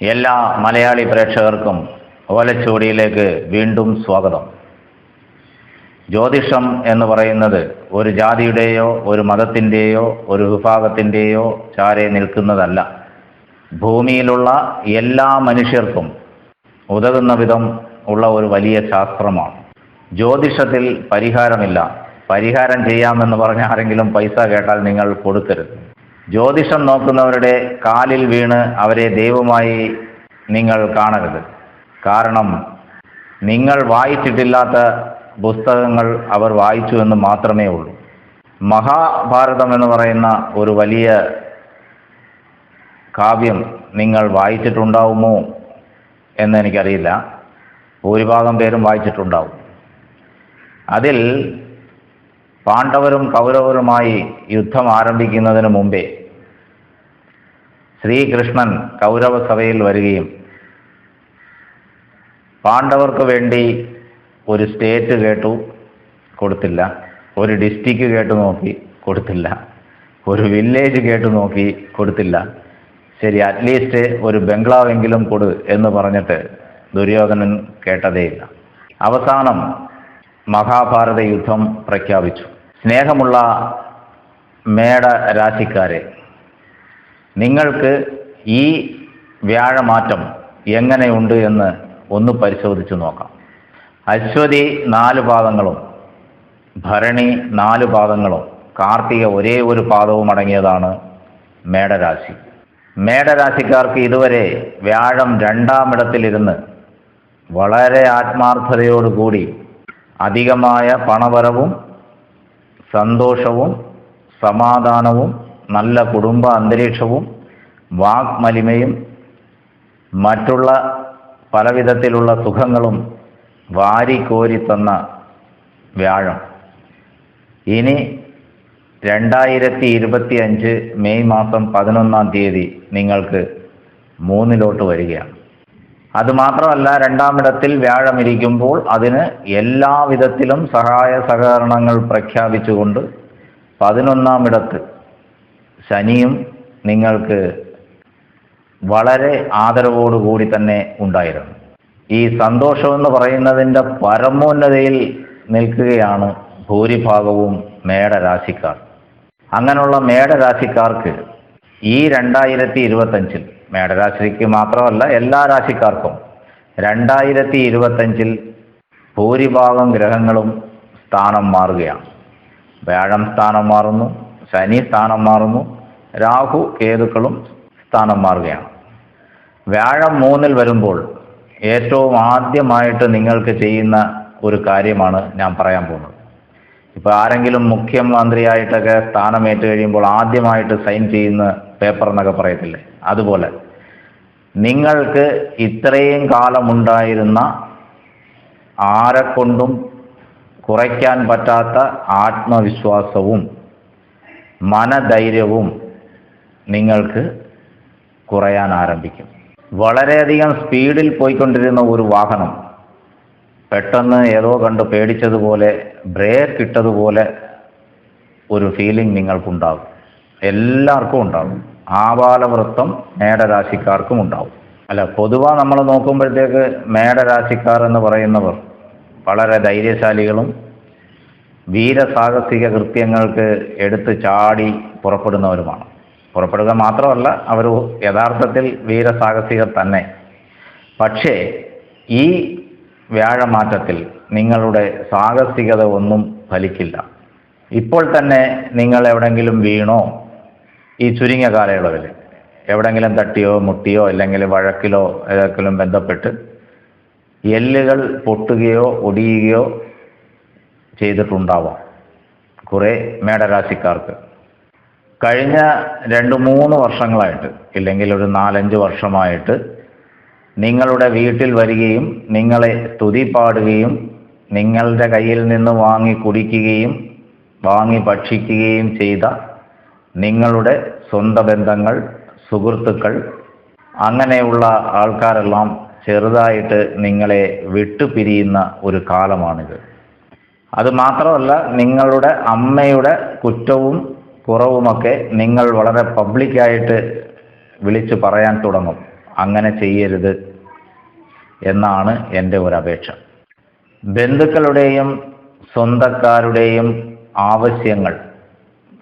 എല്ലാ മലയാളി പ്രേക്ഷകർക്കും ഓലച്ചുവടിയിലേക്ക് വീണ്ടും സ്വാഗതം. ജ്യോതിഷം എന്ന് പറയുന്നത് ഒരു ജാതിയുടെയോ ഒരു മതത്തിന്റെയോ ഒരു വിഭാഗത്തിന്റെയോ ചാരെ നിൽക്കുന്നതല്ല. ഭൂമിയിലുള്ള എല്ലാ മനുഷ്യർക്കും ഉതകുന്ന വിധം ഉള്ള ഒരു വലിയ ശാസ്ത്രമാണ്. ജ്യോതിഷത്തിൽ പരിഹാരമില്ല. പരിഹാരം ചെയ്യാമെന്ന് പറഞ്ഞ ആരെങ്കിലും പൈസ കേട്ടാൽ നിങ്ങൾ കൊടുക്കരുത്. ജ്യോതിഷം നോക്കുന്നവരുടെ കാലിൽ വീണ് അവരെ ദൈവമായി നിങ്ങൾ കാണരുത്. കാരണം നിങ്ങൾ വായിച്ചിട്ടില്ലാത്ത പുസ്തകങ്ങൾ അവർ വായിച്ചു എന്ന് മാത്രമേ ഉള്ളൂ. മഹാഭാരതം എന്ന് പറയുന്ന ഒരു വലിയ കാവ്യം നിങ്ങൾ വായിച്ചിട്ടുണ്ടാവുമോ എന്ന് എനിക്കറിയില്ല. ഭൂരിഭാഗം പേരും വായിച്ചിട്ടുണ്ടാവും. അതിൽ പാണ്ഡവരും കൗരവരുമായി യുദ്ധം ആരംഭിക്കുന്നതിന് മുമ്പേ ശ്രീകൃഷ്ണൻ കൗരവ സഭയിൽ വരികയും പാണ്ഡവർക്ക് വേണ്ടി ഒരു സ്റ്റേറ്റ് കേട്ടു കൊടുത്തില്ല. ഒരു ഡിസ്ട്രിക്റ്റ് കേട്ടു നോക്കി കൊടുത്തില്ല. ഒരു വില്ലേജ് കേട്ടു നോക്കി കൊടുത്തില്ല. ശരി അറ്റ്ലീസ്റ്റ് ഒരു ബംഗ്ലാവെങ്കിലും കൊടു എന്ന് പറഞ്ഞിട്ട് ദുര്യോധനൻ കേട്ടതേയില്ല. അവസാനം മഹാഭാരത യുദ്ധം പ്രഖ്യാപിച്ചു. സ്നേഹമുള്ള മേട രാശിക്കാരെ നിങ്ങൾക്ക് ഈ വ്യാഴമാറ്റം എങ്ങനെയുണ്ട് എന്ന് ഒന്ന് പരിശോധിച്ചു നോക്കാം. അശ്വതി നാല് പാദങ്ങളും ഭരണി നാല് പാദങ്ങളും കാർത്തിക ഒരേ ഒരു പാദവും അടങ്ങിയതാണ് മേടരാശി. മേടരാശിക്കാർക്ക് ഇതുവരെ വ്യാഴം രണ്ടാമിടത്തിലിരുന്ന് വളരെ ആത്മാർത്ഥതയോടുകൂടി അധികമായ പണവരവും സന്തോഷവും സമാധാനവും നല്ല കുടുംബ അന്തരീക്ഷവും വാഗ്മലിമയും മറ്റുള്ള പലവിധത്തിലുള്ള സുഖങ്ങളും വാരിക്കോരി തന്ന വ്യാഴം. ഇനി രണ്ടായിരത്തി ഇരുപത്തി അഞ്ച് മെയ് മാസം പതിനൊന്നാം തീയതി നിങ്ങൾക്ക് മൂന്നിലോട്ട് വരികയാണ്. അതുമാത്രമല്ല രണ്ടാമിടത്തിൽ വ്യാഴമിരിക്കുമ്പോൾ അതിന് എല്ലാവിധത്തിലും സഹായ സഹകരണങ്ങൾ പ്രഖ്യാപിച്ചുകൊണ്ട് പതിനൊന്നാമിടത്ത് ശനിയും നിങ്ങൾക്ക് വളരെ ആദരവോടുകൂടി തന്നെ ഉണ്ടായിരുന്നു. ഈ സന്തോഷമെന്ന് പറയുന്നതിന്റെ പരമോന്നതയിൽ നിൽക്കുകയാണ് ഭൂരിഭാഗവും മേടരാശിക്കാർ. അങ്ങനെയുള്ള മേടരാശിക്കാർക്ക് ഈ രണ്ടായിരത്തി ഇരുപത്തഞ്ചിൽ മേടരാശിക്ക് മാത്രമല്ല എല്ലാ രാശിക്കാർക്കും രണ്ടായിരത്തി ഇരുപത്തഞ്ചിൽ ഭൂരിഭാഗം ഗ്രഹങ്ങളും സ്ഥാനം മാറുകയാണ്. വ്യാഴം സ്ഥാനം മാറുന്നു ശനി സ്ഥാനം മാറുന്നു രാഹു കേതുക്കളും സ്ഥാനം മാറുകയാണ്. വ്യാഴം മൂന്നിൽ വരുമ്പോൾ ഏറ്റവും ആദ്യമായിട്ട് നിങ്ങൾക്ക് ചെയ്യുന്ന ഒരു കാര്യമാണ് ഞാൻ പറയാൻ പോകുന്നത്. ഇപ്പോൾ ആരെങ്കിലും മുഖ്യമന്ത്രിയായിട്ടൊക്കെ സ്ഥാനമേറ്റ് കഴിയുമ്പോൾ ആദ്യമായിട്ട് സൈൻ ചെയ്യുന്ന പേപ്പർ എന്നൊക്കെ പറയത്തില്ലേ? അതുപോലെ. നിങ്ങൾക്ക് ഇത്രയും കാലമുണ്ടായിരുന്ന ആരെക്കൊണ്ടും കുറയ്ക്കാൻ പറ്റാത്ത ആത്മവിശ്വാസവും മനധൈര്യവും നിങ്ങൾക്ക് കുറയാൻ ആരംഭിക്കും. വളരെയധികം സ്പീഡിൽ പോയിക്കൊണ്ടിരുന്ന ഒരു വാഹനം പെട്ടെന്ന് ഏതോ കണ്ട് പേടിച്ചതുപോലെ ബ്രേക്ക് ഇട്ടതുപോലെ ഒരു ഫീലിംഗ് നിങ്ങൾക്കുണ്ടാകും. എല്ലാവർക്കും ഉണ്ടാകും ആപാലവൃത്തം മേടരാശിക്കാർക്കും ഉണ്ടാവും. അല്ല പൊതുവാ നമ്മൾ നോക്കുമ്പോഴത്തേക്ക് മേടരാശിക്കാർ എന്ന് പറയുന്നവർ വളരെ ധൈര്യശാലികളും വീരസാഹസിക കൃത്യങ്ങൾക്ക് എടുത്ത് ചാടി പുറപ്പെടുന്നവരുമാണ്. പുറപ്പെടുക മാത്രമല്ല അവർ യഥാർത്ഥത്തിൽ വീരസാഹസികർ തന്നെ. പക്ഷേ ഈ വ്യാഴമാറ്റത്തിൽ നിങ്ങളുടെ സാഹസികത ഒന്നും ഫലിക്കില്ല. ഇപ്പോൾ തന്നെ നിങ്ങൾ എവിടെങ്കിലും വീണോ ഈ ചുരുങ്ങിയ കാലയളവിൽ എവിടെങ്കിലും തട്ടിയോ മുട്ടിയോ അല്ലെങ്കിൽ വഴക്കിലോ ഏതെങ്കിലും ബന്ധപ്പെട്ട് എല്ലുകൾ പൊട്ടുകയോ ഒടിയുകയോ ചെയ്തിട്ടുണ്ടാവാം കുറേ മേടരാശിക്കാർക്ക്. കഴിഞ്ഞ രണ്ട് മൂന്ന് വർഷങ്ങളായിട്ട് ഇല്ലെങ്കിൽ ഒരു നാലഞ്ച് വർഷമായിട്ട് നിങ്ങളുടെ വീട്ടിൽ വരികയും നിങ്ങളെ സ്തുതി പാടുകയും നിങ്ങളുടെ കയ്യിൽ നിന്ന് വാങ്ങി കുടിക്കുകയും വാങ്ങി ഭക്ഷിക്കുകയും ചെയ്ത നിങ്ങളുടെ സ്വന്തം ബന്ധങ്ങൾ സുഹൃത്തുക്കൾ അങ്ങനെയുള്ള ആൾക്കാരെല്ലാം ചെറുതായിട്ട് നിങ്ങളെ വിട്ടുപിരിയുന്ന ഒരു കാലമാണിത്. അത് മാത്രമല്ല നിങ്ങളുടെ അമ്മയുടെ കുറ്റവും കുറവുമൊക്കെ നിങ്ങൾ വളരെ പബ്ലിക്കായിട്ട് വിളിച്ചു പറയാൻ തുടങ്ങും. അങ്ങനെ ചെയ്യരുത് എന്നാണ് എന്റെ ഒരു അപേക്ഷ. ബന്ധുക്കളുടെയും സ്വന്തക്കാരുടെയും ആവശ്യങ്ങൾ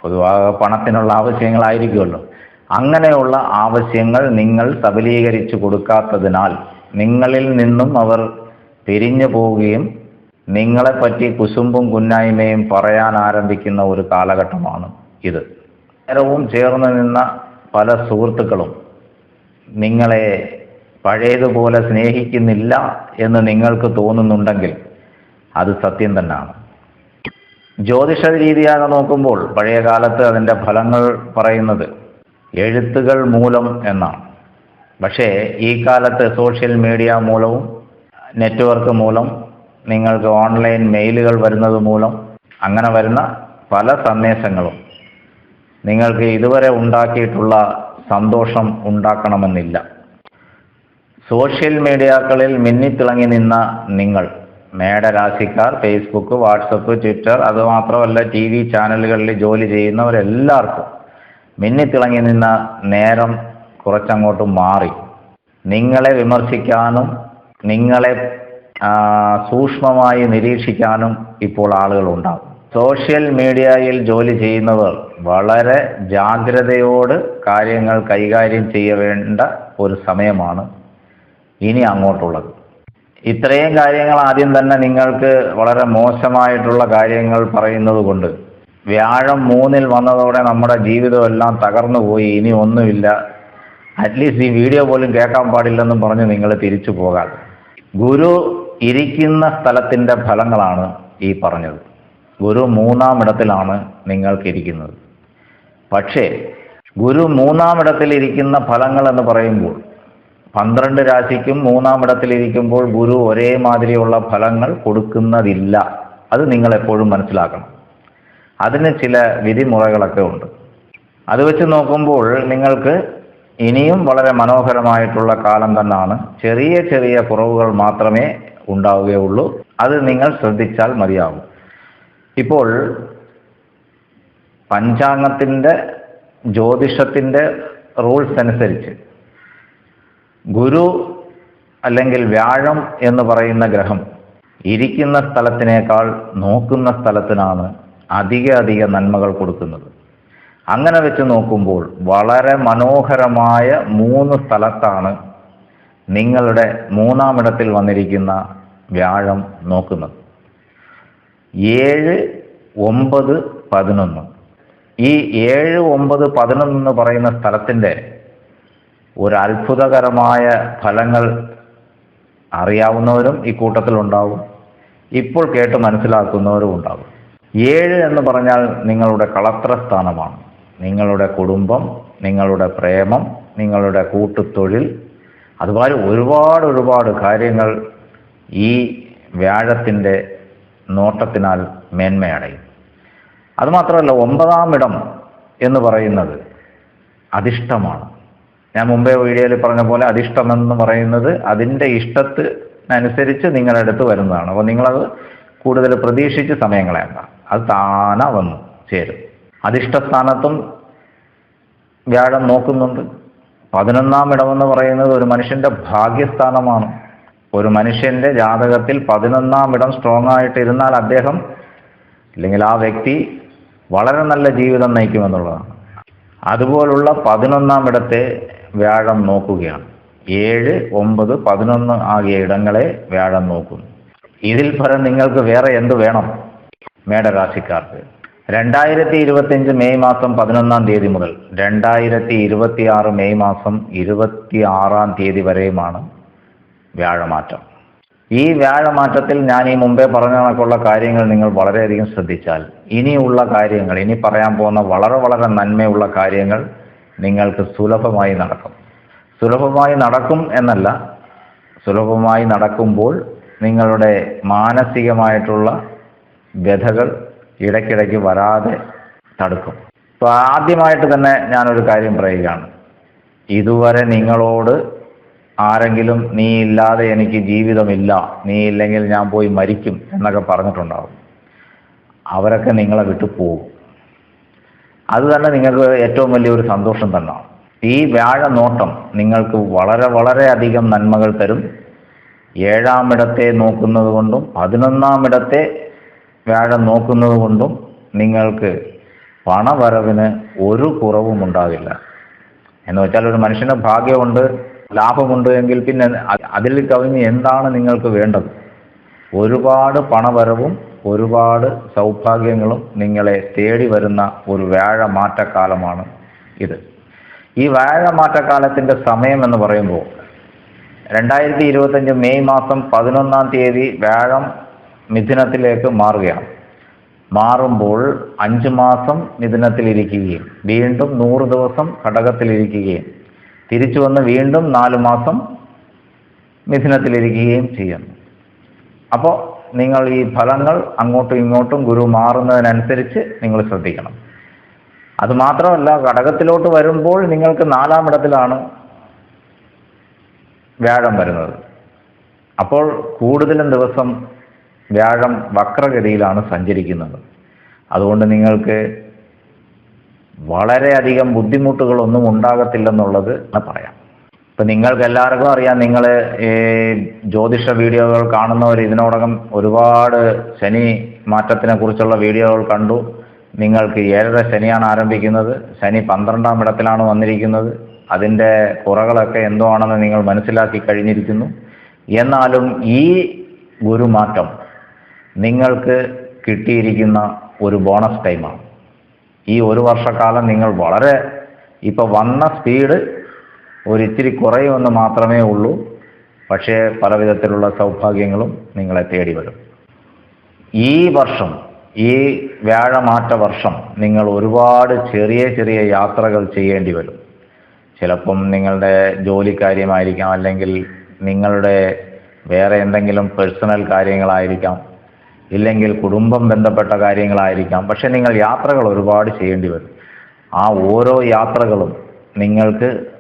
പൊതുവാக പണത്തിനുള്ള ആവശ്യങ്ങളായിരിക്കുമല്ലോ. അങ്ങനെയുള്ള ആവശ്യങ്ങൾ നിങ്ങൾ സബലീകരിച്ചു കൊടുക്കാത്തതിനാൽ നിങ്ങളിൽ നിന്നും അവർ പിരിഞ്ഞു പോവുകയും നിങ്ങളെപ്പറ്റി കുശുമ്പും കുന്നായ്മയും പറയാൻ ആരംഭിക്കുന്ന ഒരു കാലഘട്ടമാണ് ഇത്. നേരവും ചേർന്ന് നിന്ന പല സുഹൃത്തുക്കളും നിങ്ങളെ പഴയതുപോലെ സ്നേഹിക്കുന്നില്ല എന്ന് നിങ്ങൾക്ക് തോന്നുന്നുണ്ടെങ്കിൽ അത് സത്യം തന്നെയാണ്. ജ്യോതിഷ രീതിയാകെ നോക്കുമ്പോൾ പഴയ കാലത്ത് അതിന്റെ ഫലങ്ങൾ പറയുന്നത്. എഴുത്തുകൾ മൂലം എന്നാണ്. പക്ഷേ ഈ കാലത്ത് സോഷ്യൽ മീഡിയ മൂലവും നെറ്റ്വർക്ക് മൂലം നിങ്ങൾക്ക് ഓൺലൈൻ മെയിലുകൾ വരുന്നത് മൂലം അങ്ങനെ വരുന്ന പല സന്ദേശങ്ങളും. നിങ്ങൾക്ക് ഇതുവരെ ഉണ്ടാക്കിയിട്ടുള്ള സന്തോഷം ഉണ്ടാക്കണമെന്നില്ല. സോഷ്യൽ മീഡിയാക്കളിൽ മിന്നിത്തിളങ്ങി നിന്ന നിങ്ങൾ മേടരാശിക്കാർ ഫേസ്ബുക്ക് വാട്സപ്പ് ട്വിറ്റർ അതുമാത്രമല്ല ടി വി ചാനലുകളിൽ ജോലി ചെയ്യുന്നവരെല്ലാവർക്കും മിന്നിത്തിളങ്ങി നിന്ന നേരം കുറച്ചങ്ങോട്ട് മാറി. നിങ്ങളെ വിമർശിക്കാനും നിങ്ങളെ സൂക്ഷ്മമായി നിരീക്ഷിക്കാനും ഇപ്പോൾ ആളുകളുണ്ടാകും സോഷ്യൽ മീഡിയയിൽ ജോലി ചെയ്യുന്നവർ വളരെ ജാഗ്രതയോട് കാര്യങ്ങൾ കൈകാര്യം ചെയ്യേണ്ട ഒരു സമയമാണ് ഇനി അങ്ങോട്ടുള്ളത്. ഇത്രയും കാര്യങ്ങൾ ആദ്യം തന്നെ നിങ്ങൾക്ക് വളരെ മോശമായിട്ടുള്ള കാര്യങ്ങൾ പറയുന്നത് കൊണ്ട് വ്യാഴം മൂന്നിൽ വന്നതോടെ നമ്മുടെ ജീവിതമെല്ലാം തകർന്നു പോയി ഇനി ഒന്നുമില്ല. അറ്റ്ലീസ്റ്റ് ഈ വീഡിയോ പോലും കേൾക്കാൻ പാടില്ലെന്നും പറഞ്ഞ് നിങ്ങൾ തിരിച്ചു പോകാം ഗുരു ഇരിക്കുന്ന സ്ഥലത്തിന്റെ ഫലങ്ങളാണ് ഈ പറഞ്ഞത്. ഗുരു മൂന്നാം ഇടത്തിലാണ് നിങ്ങൾക്കിരിക്കുന്നത് പക്ഷേ ഗുരു മൂന്നാം ഇടത്തിലിരിക്കുന്ന ഫലങ്ങൾ എന്ന് പറയുമ്പോൾ പന്ത്രണ്ട് രാശിക്കും മൂന്നാം ഇടത്തിലിരിക്കുമ്പോൾ ഗുരു ഒരേ മാതിരിയുള്ള ഫലങ്ങൾ കൊടുക്കുന്നതില്ല. അത് നിങ്ങൾ എപ്പോഴും മനസ്സിലാക്കണം. അതിന് ചില വിധിമുറകളൊക്കെ ഉണ്ട്. അത് വെച്ച് നോക്കുമ്പോൾ നിങ്ങൾക്ക് ഇനിയും വളരെ മനോഹരമായിട്ടുള്ള കാലം തന്നെയാണ് ചെറിയ ചെറിയ കുറവുകൾ മാത്രമേ ഉണ്ടാവുകയുള്ളൂ. അത് നിങ്ങൾ ശ്രദ്ധിച്ചാൽ മതിയാകും ഇപ്പോൾ പഞ്ചാംഗത്തിന്റെ ജ്യോതിഷത്തിന്റെ റൂൾസ് അനുസരിച്ച് ഗുരു അല്ലെങ്കിൽ വ്യാഴം എന്ന് പറയുന്ന ഗ്രഹം ഇരിക്കുന്ന സ്ഥലത്തിനേക്കാൾ നോക്കുന്ന സ്ഥലത്തിനാണ് അധിക അധിക നന്മകൾ കൊടുക്കുന്നത്. അങ്ങനെ വെച്ച് നോക്കുമ്പോൾ വളരെ മനോഹരമായ മൂന്ന് സ്ഥലത്താണ് നിങ്ങളുടെ മൂന്നാമിടത്തിൽ വന്നിരിക്കുന്ന വ്യാഴം നോക്കുന്നത്. ഏഴ് ഒമ്പത് പതിനൊന്ന്. ഈ ഏഴ് ഒമ്പത് പതിനൊന്ന് എന്ന് പറയുന്ന സ്ഥലത്തിന്റെ ഒരു അത്ഭുതകരമായ ഫലങ്ങൾ അറിയാവുന്നവരും ഈ കൂട്ടത്തിൽ ഉണ്ടാവും. ഇപ്പോൾ കേട്ട് മനസ്സിലാക്കുന്നവരും ഉണ്ടാവും. ഏഴ് എന്ന് പറഞ്ഞാൽ നിങ്ങളുടെ കളത്ര സ്ഥാനമാണ് നിങ്ങളുടെ കുടുംബം നിങ്ങളുടെ പ്രേമം നിങ്ങളുടെ കൂട്ടുതൊഴിൽ. അതുപോലെ ഒരുപാട് ഒരുപാട് കാര്യങ്ങൾ ഈ വ്യാഴത്തിന്റെ നോട്ടത്തിനാൽ മേന്മയടയും. അതുമാത്രമല്ല ഒമ്പതാം ഇടം എന്ന് പറയുന്നത് അധിഷ്ഠമാണ്. ഞാൻ മുമ്പേ വീഡിയോയിൽ പറഞ്ഞ പോലെ അധിഷ്ഠമെന്ന് പറയുന്നത് അതിന്റെ ഇഷ്ടത്തിനനുസരിച്ച് നിങ്ങളുടെ അടുത്ത് വരുന്നതാണ്. അപ്പോൾ നിങ്ങളത് കൂടുതൽ പ്രതീക്ഷിച്ച് സമയം കളയണ്ട അത് താനാ വന്നു ചേരും. അധിഷ്ഠസ്ഥാനത്തും വ്യാഴം നോക്കുന്നുണ്ട്. പതിനൊന്നാം ഇടമെന്ന് പറയുന്നത് ഒരു മനുഷ്യന്റെ ഭാഗ്യസ്ഥാനമാണ്. ഒരു മനുഷ്യന്റെ ജാതകത്തിൽ പതിനൊന്നാം ഇടം സ്ട്രോങ് ആയിട്ട് ഇരുന്നാൽ അദ്ദേഹം അല്ലെങ്കിൽ ആ വ്യക്തി വളരെ നല്ല ജീവിതം നയിക്കുമെന്നുള്ളതാണ്. അതുപോലുള്ള പതിനൊന്നാം ഇടത്തെ വ്യാഴം നോക്കുകയാണ്. ഏഴ് ഒമ്പത് പതിനൊന്ന് ആകിയ ഇടങ്ങളെ വ്യാഴം നോക്കുന്നു. ഇതിൽ പരം നിങ്ങൾക്ക് വേറെ എന്ത് വേണം? മേടരാശിക്കാർക്ക്. രണ്ടായിരത്തി ഇരുപത്തിയഞ്ച് മെയ് മാസം പതിനൊന്നാം തീയതി മുതൽ രണ്ടായിരത്തി ഇരുപത്തി ആറ് മെയ് മാസം ഇരുപത്തി ആറാം തീയതി വരെയുമാണ് വ്യാഴമാറ്റം. ഈ വ്യാഴമാറ്റത്തിൽ ഞാൻ ഈ മുമ്പേ പറഞ്ഞ കണക്കുള്ള കാര്യങ്ങൾ നിങ്ങൾ വളരെയധികം ശ്രദ്ധിച്ചാൽ ഇനിയുള്ള കാര്യങ്ങൾ ഇനി പറയാൻ പോകുന്ന വളരെ വളരെ നന്മയുള്ള കാര്യങ്ങൾ നിങ്ങൾക്ക് സുലഭമായി നടക്കും. സുലഭമായി നടക്കും എന്നല്ല സുലഭമായി നടക്കുമ്പോൾ നിങ്ങളുടെ മാനസികമായിട്ടുള്ള വ്യഥകൾ ഇടയ്ക്കിടയ്ക്ക് വരാതെ തടുക്കും. അപ്പോൾ ആദ്യമായിട്ട് തന്നെ ഞാനൊരു കാര്യം പറയുകയാണ്. ഇതുവരെ നിങ്ങളോട് ആരെങ്കിലും നീ ഇല്ലാതെ എനിക്ക് ജീവിതമില്ല നീ ഇല്ലെങ്കിൽ ഞാൻ പോയി മരിക്കും എന്നൊക്കെ പറഞ്ഞിട്ടുണ്ടാവും. അവരൊക്കെ നിങ്ങളെ വിട്ടു പോകും. അത് തന്നെ നിങ്ങൾക്ക് ഏറ്റവും വലിയൊരു സന്തോഷം തന്നെയാണ് ഈ വ്യാഴ നോട്ടം നിങ്ങൾക്ക് വളരെ വളരെ അധികം നന്മകൾ തരും. ഏഴാമിടത്തെ നോക്കുന്നത് കൊണ്ടും പതിനൊന്നാമിടത്തെ വ്യാഴം നോക്കുന്നത് കൊണ്ടും നിങ്ങൾക്ക് പണവരവിന് ഒരു കുറവും ഉണ്ടാകില്ല എന്ന് വെച്ചാൽ ഒരു മനുഷ്യന് ഭാഗ്യമുണ്ട് ലാഭമുണ്ട് എങ്കിൽ പിന്നെ അതിൽ കവിഞ്ഞ് എന്താണ് നിങ്ങൾക്ക് വേണ്ടത്? ഒരുപാട് പണവരവും ഒരുപാട് സൗഭാഗ്യങ്ങളും നിങ്ങളെ തേടി വരുന്ന ഒരു വ്യാഴമാറ്റക്കാലമാണ് ഇത്. ഈ വ്യാഴമാറ്റക്കാലത്തിന്റെ സമയം എന്ന് പറയുമ്പോൾ രണ്ടായിരത്തി ഇരുപത്തഞ്ച് മെയ് മാസം പതിനൊന്നാം തീയതി വ്യാഴം മിഥുനത്തിലേക്ക് മാറുകയാണ്. മാറുമ്പോൾ അഞ്ച് മാസം മിഥുനത്തിലിരിക്കുകയും വീണ്ടും നൂറ് ദിവസം ഘടകത്തിലിരിക്കുകയും തിരിച്ചു വന്ന് വീണ്ടും നാല് മാസം മിഥുനത്തിലിരിക്കുകയും ചെയ്യുന്നു. അപ്പോൾ നിങ്ങൾ ഈ ഫലങ്ങൾ അങ്ങോട്ടും ഇങ്ങോട്ടും ഗുരു മാറുന്നതിനനുസരിച്ച് നിങ്ങൾ ശ്രദ്ധിക്കണം. അത് മാത്രമല്ല ഘടകത്തിലോട്ട് വരുമ്പോൾ നിങ്ങൾക്ക് നാലാം ഇടത്തിലാണ് വ്യാഴം വരുന്നത്. അപ്പോൾ കൂടുതലും ദിവസം വ്യാഴം വക്രഗതിയിലാണ് സഞ്ചരിക്കുന്നത്. അതുകൊണ്ട് നിങ്ങൾക്ക് വളരെയധികം ബുദ്ധിമുട്ടുകളൊന്നും ഉണ്ടാകത്തില്ലെന്നുള്ളത് പറയാം. ഇപ്പം നിങ്ങൾക്ക് എല്ലാവർക്കും അറിയാം നിങ്ങൾ ഈ ജ്യോതിഷ വീഡിയോകൾ കാണുന്നവർ ഇതിനോടകം ഒരുപാട് ശനി മാറ്റത്തിനെ കുറിച്ചുള്ള വീഡിയോകൾ കണ്ടു. നിങ്ങൾക്ക് ഏഴര ശനിയാണ് ആരംഭിക്കുന്നത്. ശനി പന്ത്രണ്ടാം ഇടത്തിലാണ് വന്നിരിക്കുന്നത്. അതിന്റെ കുറകളൊക്കെ എന്തോ ആണെന്ന് നിങ്ങൾ മനസ്സിലാക്കി കഴിഞ്ഞിരിക്കുന്നു. എന്നാലും ഈ ഗുരുമാറ്റം നിങ്ങൾക്ക് കിട്ടിയിരിക്കുന്ന ഒരു ബോണസ് ടൈമാണ്. ഈ ഒരു വർഷക്കാലം നിങ്ങൾ വളരെ ഇപ്പോൾ വന്ന സ്പീഡ് ഒരിച്ചിരി കുറയുമെന്ന് മാത്രമേ ഉള്ളൂ. പക്ഷേ പല വിധത്തിലുള്ള സൗഭാഗ്യങ്ങളും നിങ്ങളെ തേടി വരും. ഈ വർഷം ഈ വ്യാഴമാറ്റ വർഷം നിങ്ങൾ ഒരുപാട് ചെറിയ ചെറിയ യാത്രകൾ ചെയ്യേണ്ടി വരും. ചിലപ്പം നിങ്ങളുടെ ജോലി കാര്യമായിരിക്കാം അല്ലെങ്കിൽ നിങ്ങളുടെ വേറെ എന്തെങ്കിലും പേഴ്സണൽ കാര്യങ്ങളായിരിക്കാം ഇല്ലെങ്കിൽ കുടുംബം ബന്ധപ്പെട്ട കാര്യങ്ങളായിരിക്കാം. പക്ഷെ നിങ്ങൾ യാത്രകൾ ഒരുപാട് ചെയ്യേണ്ടി വരും. ആ ഓരോ യാത്രകളും നിങ്ങൾക്ക്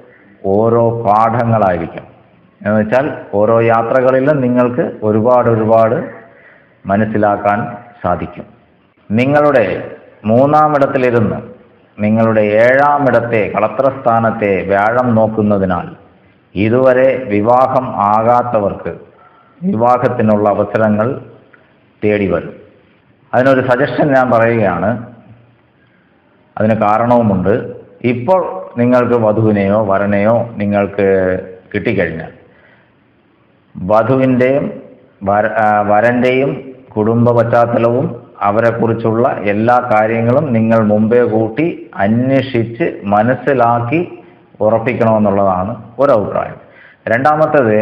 ഓരോ പാഠങ്ങളായിരിക്കും. എന്ന് വെച്ചാൽ ഓരോ യാത്രകളിലും നിങ്ങൾക്ക് ഒരുപാട് ഒരുപാട് മനസ്സിലാക്കാൻ സാധിക്കും. നിങ്ങളുടെ മൂന്നാമിടത്തിലിരുന്ന് നിങ്ങളുടെ ഏഴാമിടത്തെ കളത്രസ്ഥാനത്തെ വ്യാഴം നോക്കുന്നതിനാൽ ഇതുവരെ വിവാഹം ആകാത്തവർക്ക് വിവാഹത്തിനുള്ള അവസരങ്ങൾ തേടി വരും. അതിനൊരു സജഷൻ ഞാൻ പറയുകയാണ്. അതിന് കാരണവുമുണ്ട്. ഇപ്പോൾ നിങ്ങൾക്ക് വധുവിനെയോ വരനെയോ നിങ്ങൾക്ക് കിട്ടിക്കഴിഞ്ഞാൽ വധുവിന്റെയും വര വരന്റെയും കുടുംബ പശ്ചാത്തലവും അവരെക്കുറിച്ചുള്ള എല്ലാ കാര്യങ്ങളും നിങ്ങൾ മുമ്പേ കൂട്ടി അന്വേഷിച്ച് മനസ്സിലാക്കി ഉറപ്പിക്കണമെന്നുള്ളതാണ് ഒരു അഭിപ്രായം രണ്ടാമത്തേത്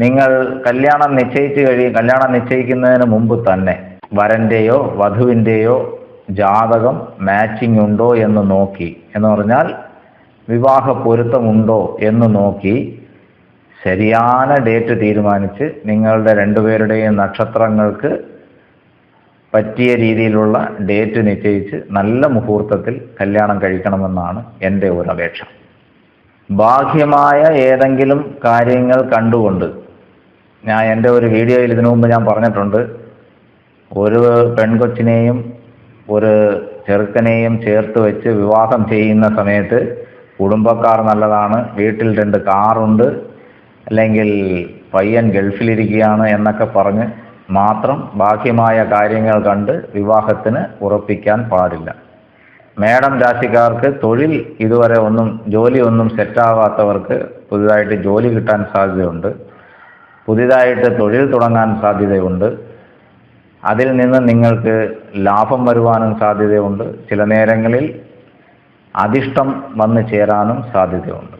നിങ്ങൾ കല്യാണം നിശ്ചയിച്ചു കഴിയും കല്യാണം നിശ്ചയിക്കുന്നതിന് മുമ്പ് തന്നെ വരന്റെയോ വധുവിന്റെയോ ജാതകം മാച്ചിങ് ഉണ്ടോ എന്ന് നോക്കി എന്ന് പറഞ്ഞാൽ വിവാഹ പൊരുത്തമുണ്ടോ എന്ന് നോക്കി ശരിയാന ഡേറ്റ് തീരുമാനിച്ച് നിങ്ങളുടെ രണ്ടുപേരുടെയും നക്ഷത്രങ്ങൾക്ക് പറ്റിയ രീതിയിലുള്ള ഡേറ്റ് നിശ്ചയിച്ച് നല്ല മുഹൂർത്തത്തിൽ കല്യാണം കഴിക്കണമെന്നാണ് എന്റെ ഒരു അപേക്ഷ. ബാഹ്യമായ ഏതെങ്കിലും കാര്യങ്ങൾ കണ്ടുകൊണ്ട് ഞാൻ എന്റെ ഒരു വീഡിയോയിൽ ഇതിനു മുമ്പ് ഞാൻ പറഞ്ഞിട്ടുണ്ട് ഒരു പെൺകൊച്ചിനെയും ഒരു ചെറുക്കനെയും ചേർത്ത് വെച്ച് വിവാഹം ചെയ്യുന്ന സമയത്ത് കുടുംബക്കാർ നല്ലതാണ്. വീട്ടിൽ രണ്ട് കാറുണ്ട്. അല്ലെങ്കിൽ പയ്യൻ ഗൾഫിലിരിക്കുകയാണ് എന്നൊക്കെ പറഞ്ഞ് മാത്രം ബാഹ്യമായ കാര്യങ്ങൾ കണ്ട് വിവാഹത്തിന് ഉറപ്പിക്കാൻ പാടില്ല. മേഡം രാശിക്കാർക്ക് തൊഴിൽ ഇതുവരെ ഒന്നും ജോലി ഒന്നും സെറ്റാവാത്തവർക്ക് പുതുതായിട്ട് ജോലി കിട്ടാൻ സാധ്യതയുണ്ട്. പുതിയതായിട്ട് തൊഴിൽ തുടങ്ങാൻ സാധ്യതയുണ്ട്. അതിൽ നിന്ന് നിങ്ങൾക്ക് ലാഭം വരുവാനും സാധ്യതയുണ്ട്. ചില നേരങ്ങളിൽ അധിഷ്ടം വന്നു ചേരാനും സാധ്യതയുണ്ട്.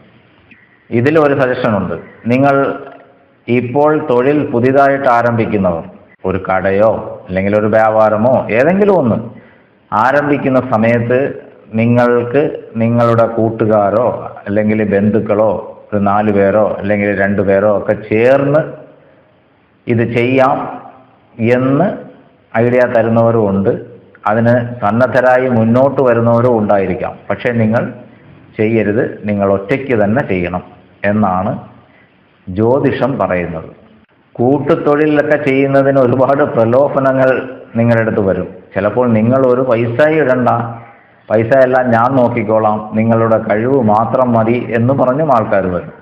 ഇതിൽ ഒരു സജഷൻ ഉണ്ട്. നിങ്ങൾ ഇപ്പോൾ തൊഴിൽ പുതിയതായിട്ട് ആരംഭിക്കുന്നവർ ഒരു കടയോ അല്ലെങ്കിൽ ഒരു വ്യാപാരമോ ഏതെങ്കിലും ഒന്ന് ആരംഭിക്കുന്ന സമയത്ത് നിങ്ങൾക്ക് നിങ്ങളുടെ കൂട്ടുകാരോ അല്ലെങ്കിൽ ബന്ധുക്കളോ ഒരു നാല് പേരോ അല്ലെങ്കിൽ രണ്ടു പേരോ ഒക്കെ ചേർന്ന് ഇത് ചെയ്യാം എന്ന് ഐഡിയ തരുന്നവരും ഉണ്ട്. അതിന് സന്നദ്ധരായി മുന്നോട്ട് വരുന്നവരും ഉണ്ടായിരിക്കാം. പക്ഷേ നിങ്ങൾ ചെയ്യരുത്. നിങ്ങൾ ഒറ്റയ്ക്ക് തന്നെ ചെയ്യണം എന്നാണ് ജ്യോതിഷം പറയുന്നത്. കൂട്ടുതൊഴിലൊക്കെ ചെയ്യുന്നതിന് ഒരുപാട് പ്രലോഭനങ്ങൾ നിങ്ങളുടെ അടുത്ത് വരും. ചിലപ്പോൾ നിങ്ങൾ ഒരു പൈസ ഇടണ്ട. പൈസ എല്ലാം ഞാൻ നോക്കിക്കോളാം. നിങ്ങളുടെ കഴിവ് മാത്രം മതി എന്ന് പറഞ്ഞും ആൾക്കാർ വരും.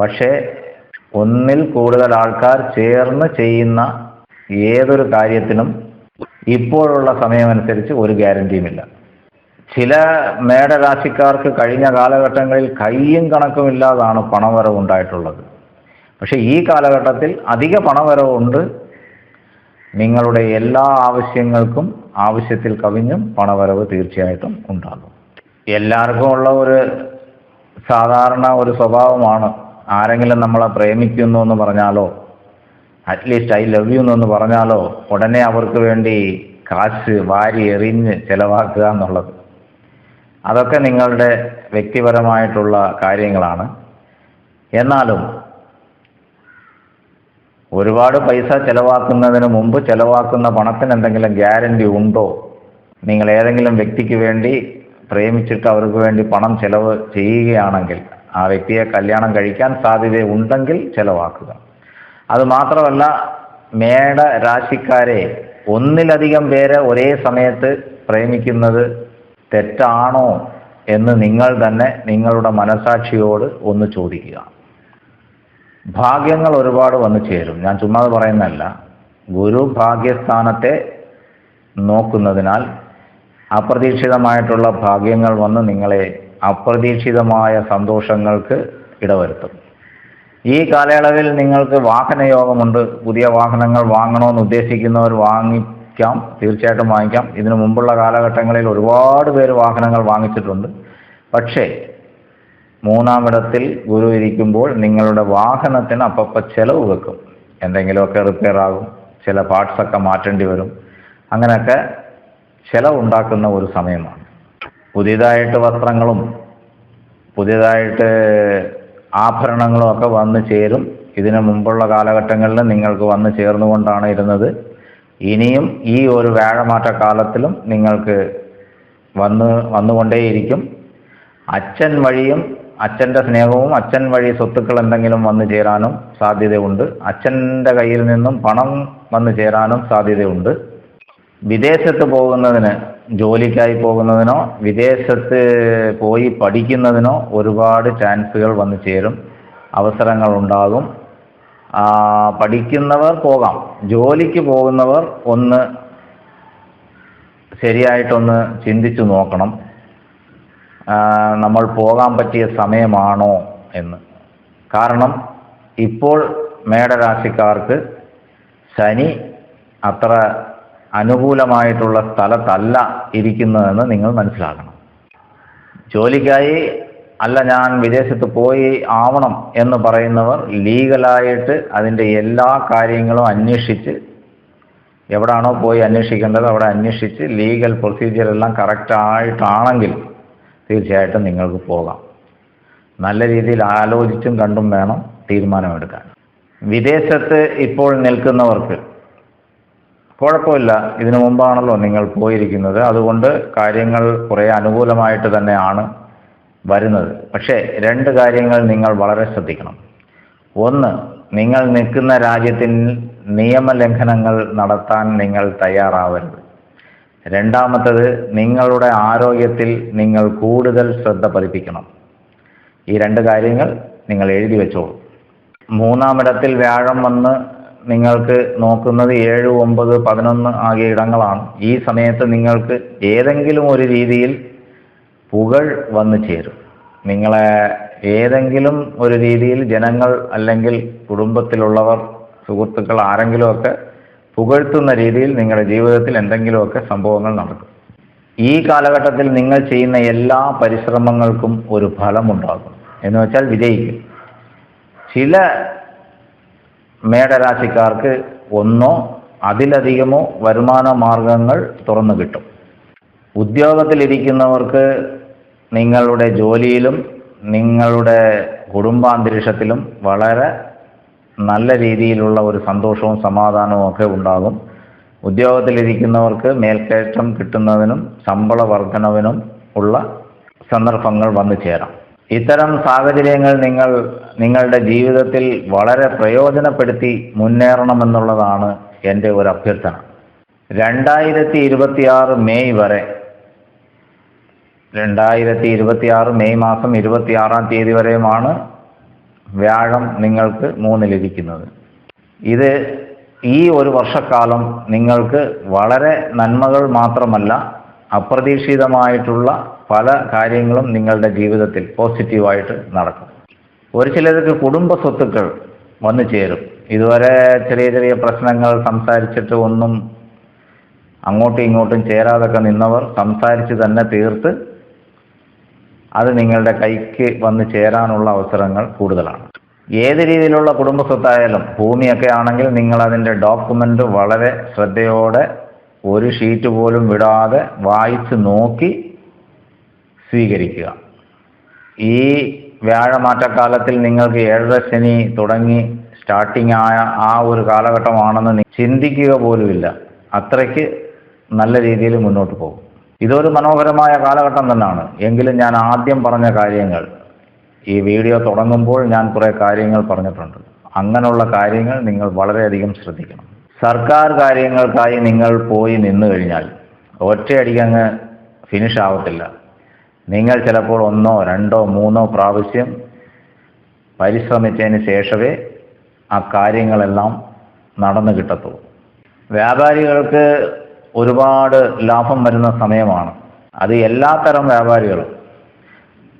പക്ഷേ ഒന്നിൽ കൂടുതൽ ആൾക്കാർ ചേർന്ന് ചെയ്യുന്ന ഏതൊരു കാര്യത്തിനും ഇപ്പോഴുള്ള സമയമനുസരിച്ച് ഒരു ഗ്യാരണ്ടിയുമില്ല ചില മേടരാശിക്കാർക്ക് കഴിഞ്ഞ കാലഘട്ടങ്ങളിൽ കയ്യും കണക്കുമില്ലാതാണ് പണവരവ് ഉണ്ടായിട്ടുള്ളത്. പക്ഷേ ഈ കാലഘട്ടത്തിൽ അധിക പണവരവുണ്ട്. നിങ്ങളുടെ എല്ലാ ആവശ്യങ്ങൾക്കും ആവശ്യത്തിൽ കവിഞ്ഞും പണവരവ് തീർച്ചയായിട്ടും ഉണ്ടാകും. എല്ലാവർക്കും ഉള്ള ഒരു സാധാരണ ഒരു സ്വഭാവമാണ് ആരെങ്കിലും നമ്മളെ പ്രേമിക്കുന്നു എന്ന് പറഞ്ഞാലോ അറ്റ്ലീസ്റ്റ് ഐ ലവ് യു എന്നൊന്ന് പറഞ്ഞാലോ ഉടനെ അവർക്ക് വേണ്ടി കാശ് വാരി എറിഞ്ഞ് ചെലവാക്കുക എന്നുള്ളത്. അതൊക്കെ നിങ്ങളുടെ വ്യക്തിപരമായിട്ടുള്ള കാര്യങ്ങളാണ്. എന്നാലും ഒരുപാട് പൈസ ചെലവാക്കുന്നതിന് മുമ്പ് ചെലവാക്കുന്ന പണത്തിന് എന്തെങ്കിലും ഗ്യാരണ്ടി ഉണ്ടോ? നിങ്ങൾ ഏതെങ്കിലും വ്യക്തിക്ക് വേണ്ടി പ്രേമിച്ചിട്ട് അവർക്ക് വേണ്ടി പണം ചെലവ് ചെയ്യുകയാണെങ്കിൽ ആ വ്യക്തിയെ കല്യാണം കഴിക്കാൻ സാധ്യത ഉണ്ടെങ്കിൽ ചെലവാക്കുക. അത് മാത്രമല്ല മേട രാശിക്കാരെ ഒന്നിലധികം പേരെ ഒരേ സമയത്ത് പ്രേമിക്കുന്നത് തെറ്റാണോ എന്ന് നിങ്ങൾ തന്നെ നിങ്ങളുടെ മനസാക്ഷിയോട് ഒന്ന് ചോദിക്കുക. ഭാഗ്യങ്ങൾ ഒരുപാട് വന്നു ചേരും. ഞാൻ ചുമ്മാ പറയുന്നതല്ല. ഗുരു ഭാഗ്യസ്ഥാനത്തെ നോക്കുന്നതിനാൽ അപ്രതീക്ഷിതമായിട്ടുള്ള ഭാഗ്യങ്ങൾ വന്ന് നിങ്ങളെ അപ്രതീക്ഷിതമായ സന്തോഷങ്ങൾക്ക് ഇടവരുത്തും. ഈ കാലയളവിൽ നിങ്ങൾക്ക് വാഹനയോഗമുണ്ട്. പുതിയ വാഹനങ്ങൾ വാങ്ങണമെന്ന് ഉദ്ദേശിക്കുന്നവർ വാങ്ങിക്കാം. തീർച്ചയായിട്ടും വാങ്ങിക്കാം. ഇതിനു മുമ്പുള്ള കാലഘട്ടങ്ങളിൽ ഒരുപാട് പേര് വാഹനങ്ങൾ വാങ്ങിച്ചിട്ടുണ്ട്. പക്ഷേ മൂന്നാമിടത്തിൽ ഗുരു ഇരിക്കുമ്പോൾ നിങ്ങളുടെ വാഹനത്തിന് അപ്പപ്പോൾ ചെലവ് വെക്കും. എന്തെങ്കിലുമൊക്കെ റിപ്പയർ ആകും ചില പാർട്സൊക്കെ മാറ്റേണ്ടി വരും. അങ്ങനെയൊക്കെ ചിലവുണ്ടാക്കുന്ന ഒരു സമയമാണ്. പുതിയതായിട്ട് വസ്ത്രങ്ങളും പുതിയതായിട്ട് ആഭരണങ്ങളും ഒക്കെ വന്നു ചേരും. ഇതിനു മുമ്പുള്ള കാലഘട്ടങ്ങളിൽ നിങ്ങൾക്ക് വന്നു ചേർന്നുകൊണ്ടാണ് ഇരുന്നത്. ഇനിയും ഈ ഒരു വ്യാഴമാറ്റ കാലത്തിലും നിങ്ങൾക്ക് വന്ന് വന്നുകൊണ്ടേയിരിക്കും. അച്ഛൻ വഴിയും അച്ഛന്റെ സ്നേഹവും അച്ഛൻ വഴി സ്വത്തുക്കൾ എന്തെങ്കിലും വന്നു ചേരാനും സാധ്യതയുണ്ട്. അച്ഛന്റെ കയ്യിൽ നിന്നും പണം വന്നു ചേരാനും സാധ്യതയുണ്ട്. വിദേശത്ത് പോകുന്നതിന് ജോലിക്കായി പോകുന്നതിനോ വിദേശത്ത് പോയി പഠിക്കുന്നതിനോ ഒരുപാട് ചാൻസുകൾ വന്നു ചേരും. അവസരങ്ങൾ ഉണ്ടാകും. പഠിക്കുന്നവർ പോകാം. ജോലിക്ക് പോകുന്നവർ ഒന്ന് ശരിയായിട്ടൊന്ന് ചിന്തിച്ചു നോക്കണം. നമ്മൾ പോകാൻ പറ്റിയ സമയമാണോ എന്ന്. കാരണം ഇപ്പോൾ മേടരാശിക്കാർക്ക് ശനി അത്ര അനുകൂലമായിട്ടുള്ള സ്ഥലത്തല്ല ഇരിക്കുന്നതെന്ന് നിങ്ങൾ മനസ്സിലാക്കണം. ജോലിക്കായി അല്ല ഞാൻ വിദേശത്ത് പോയി ആവണം എന്ന് പറയുന്നവർ ലീഗലായിട്ട് അതിന്റെ എല്ലാ കാര്യങ്ങളും അന്വേഷിച്ച് എവിടാണോ പോയി അന്വേഷിക്കേണ്ടത് അവിടെ അന്വേഷിച്ച് ലീഗൽ പ്രൊസീജിയർ എല്ലാം കറക്റ്റ് ആയിട്ടാണെങ്കിൽ തീർച്ചയായിട്ടും നിങ്ങൾക്ക് പോകാം. നല്ല രീതിയിൽ ആലോചിച്ചും കണ്ടും വേണം തീരുമാനമെടുക്കാൻ. വിദേശത്ത് ഇപ്പോൾ നിൽക്കുന്നവർക്ക് കുഴപ്പമില്ല. ഇതിനു മുമ്പാണല്ലോ നിങ്ങൾ പോയിരിക്കുന്നത്. അതുകൊണ്ട് കാര്യങ്ങൾ കുറേ അനുകൂലമായിട്ട് തന്നെയാണ് വരുന്നത്. പക്ഷേ രണ്ട് കാര്യങ്ങൾ നിങ്ങൾ വളരെ ശ്രദ്ധിക്കണം. ഒന്ന് നിങ്ങൾ നിൽക്കുന്ന രാജ്യത്തിൽ നിയമലംഘനങ്ങൾ നടത്താൻ നിങ്ങൾ തയ്യാറാവരുത്. രണ്ടാമത്തത് നിങ്ങളുടെ ആരോഗ്യത്തിൽ നിങ്ങൾ കൂടുതൽ ശ്രദ്ധ പതിപ്പിക്കണം. ഈ രണ്ട് കാര്യങ്ങൾ നിങ്ങൾ എഴുതി വെച്ചോളൂ. മൂന്നാമിടത്തിൽ വ്യാഴം വന്ന് നിങ്ങൾക്ക് നോക്കുന്നത് ഏഴ് ഒമ്പത് പതിനൊന്ന് ആകിയ ഇടങ്ങളാണ്. ഈ സമയത്ത് നിങ്ങൾക്ക് ഏതെങ്കിലും ഒരു രീതിയിൽ പുകഴ് വന്നു ചേരും. നിങ്ങളെ ഏതെങ്കിലും ഒരു രീതിയിൽ ജനങ്ങൾ അല്ലെങ്കിൽ കുടുംബത്തിലുള്ളവർ സുഹൃത്തുക്കൾ ആരെങ്കിലുമൊക്കെ പുകഴ്ത്തുന്ന രീതിയിൽ നിങ്ങളുടെ ജീവിതത്തിൽ എന്തെങ്കിലുമൊക്കെ സംഭവങ്ങൾ നടക്കും. ഈ കാലഘട്ടത്തിൽ നിങ്ങൾ ചെയ്യുന്ന എല്ലാ പരിശ്രമങ്ങൾക്കും ഒരു ഫലമുണ്ടാകും. എന്ന് വെച്ചാൽ വിജയിക്കും. ചില മേടരാശിക്കാർക്ക് ഒന്നോ അതിലധികമോ വരുമാന മാർഗങ്ങൾ തുറന്നു കിട്ടും. ഉദ്യോഗത്തിലിരിക്കുന്നവർക്ക് നിങ്ങളുടെ ജോലിയിലും നിങ്ങളുടെ കുടുംബാന്തരീക്ഷത്തിലും വളരെ നല്ല രീതിയിലുള്ള ഒരു സന്തോഷവും സമാധാനവും ഒക്കെ ഉണ്ടാകും. ഉദ്യോഗത്തിലിരിക്കുന്നവർക്ക് മേൽക്കയറ്റം കിട്ടുന്നതിനും ശമ്പള വർധനവിനും ഉള്ള സന്ദർഭങ്ങൾ വന്നു ചേരാം. ഇത്തരം സാഹചര്യങ്ങൾ നിങ്ങൾ നിങ്ങളുടെ ജീവിതത്തിൽ വളരെ പ്രയോജനപ്പെടുത്തി മുന്നേറണമെന്നുള്ളതാണ് എന്റെ ഒരു അഭ്യർത്ഥന. രണ്ടായിരത്തി ഇരുപത്തിയാറ് മെയ് വരെ രണ്ടായിരത്തി ഇരുപത്തിയാറ് മെയ് മാസം ഇരുപത്തിയാറാം തീയതി വരെയുമാണ് വ്യാഴം നിങ്ങൾക്ക് മൂന്ന് ലഭിക്കുന്നത്. ഇത് ഈ ഒരു വർഷക്കാലം നിങ്ങൾക്ക് വളരെ നന്മകൾ മാത്രമല്ല അപ്രതീക്ഷിതമായിട്ടുള്ള പല കാര്യങ്ങളും നിങ്ങളുടെ ജീവിതത്തിൽ പോസിറ്റീവായിട്ട് നടക്കും. ഒരു ചിലർക്ക് കുടുംബ സ്വത്തുക്കൾ വന്നു ചേരും. ഇതുവരെ ചെറിയ ചെറിയ പ്രശ്നങ്ങൾ സംസാരിച്ചിട്ട് ഒന്നും അങ്ങോട്ടും ഇങ്ങോട്ടും ചേരാതൊക്കെ നിന്നവർ സംസാരിച്ച് തന്നെ തീർത്ത് അത് നിങ്ങളുടെ കൈക്ക് വന്ന് ചേരാനുള്ള അവസരങ്ങൾ കൂടുതലാണ്. ഏത് രീതിയിലുള്ള കുടുംബ സ്വത്തായാലും ഭൂമിയൊക്കെ ആണെങ്കിൽ നിങ്ങൾ അതിന്റെ ഡോക്യുമെന്റ് വളരെ ശ്രദ്ധയോടെ ഒരു ഷീറ്റ് പോലും വിടാതെ വായിച്ച് നോക്കി സ്വീകരിക്കുക. ഈ വ്യാഴമാറ്റക്കാലത്തിൽ നിങ്ങൾക്ക് ഏഴര ശനി തുടങ്ങി സ്റ്റാർട്ടിംഗ് ആയ ആ ഒരു കാലഘട്ടമാണെന്ന് ചിന്തിക്കുക പോലുമില്ല. അത്രയ്ക്ക് നല്ല രീതിയിൽ മുന്നോട്ട് പോകും. ഇതൊരു മനോഹരമായ കാലഘട്ടം തന്നെയാണ്. എങ്കിലും ഞാൻ ആദ്യം പറഞ്ഞ കാര്യങ്ങൾ ഈ വീഡിയോ തുടങ്ങുമ്പോൾ ഞാൻ കുറേ കാര്യങ്ങൾ പറഞ്ഞിട്ടുണ്ട്. അങ്ങനെയുള്ള കാര്യങ്ങൾ നിങ്ങൾ വളരെയധികം ശ്രദ്ധിക്കണം. സർക്കാർ കാര്യങ്ങൾക്കായി നിങ്ങൾ പോയി നിന്നു കഴിഞ്ഞാൽ ഒറ്റയടിക്ക് അങ്ങ് ഫിനിഷ് ആവത്തില്ല. നിങ്ങൾ ചിലപ്പോൾ ഒന്നോ രണ്ടോ മൂന്നോ പ്രാവശ്യം പരിശ്രമിച്ചതിന് ശേഷമേ ആ കാര്യങ്ങളെല്ലാം നടന്നു കിട്ടത്തുള്ളൂ. വ്യാപാരികൾക്ക് ഒരുപാട് ലാഭം വരുന്ന സമയമാണ്. അത് എല്ലാ തരം വ്യാപാരികളും.